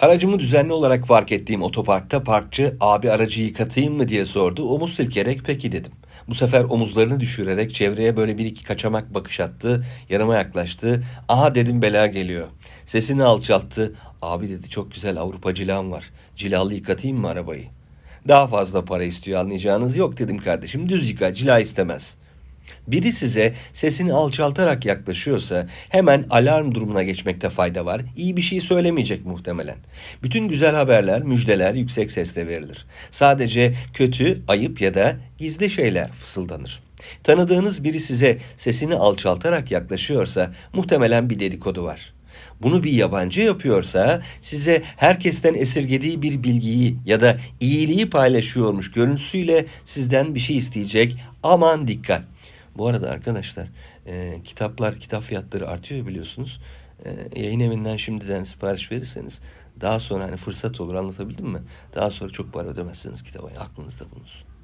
Aracımı düzenli olarak park ettiğim otoparkta parkçı abi aracı yıkatayım mı diye sordu. Omuz silkerek peki dedim. Bu sefer omuzlarını düşürerek çevreye böyle bir iki kaçamak bakış attı. Yanıma yaklaştı. Aha dedim bela geliyor. Sesini alçalttı. Abi dedi çok güzel Avrupa cilam var. Cilalı yıkatayım mı arabayı? Daha fazla para istiyor anlayacağınız yok dedim kardeşim. Düz yıka cila istemez. Biri size sesini alçaltarak yaklaşıyorsa hemen alarm durumuna geçmekte fayda var. İyi bir şey söylemeyecek muhtemelen. Bütün güzel haberler, müjdeler yüksek sesle verilir. Sadece kötü, ayıp ya da gizli şeyler fısıldanır. Tanıdığınız biri size sesini alçaltarak yaklaşıyorsa muhtemelen bir dedikodu var. Bunu bir yabancı yapıyorsa size herkesten esirgediği bir bilgiyi ya da iyiliği paylaşıyormuş görüntüsüyle sizden bir şey isteyecek. Aman dikkat. Bu arada arkadaşlar e, kitaplar, kitap fiyatları artıyor biliyorsunuz. E, yayın evinden şimdiden sipariş verirseniz daha sonra hani fırsat olur anlatabildim mi? Daha sonra çok para ödemezsiniz kitaba aklınızda bulunsun.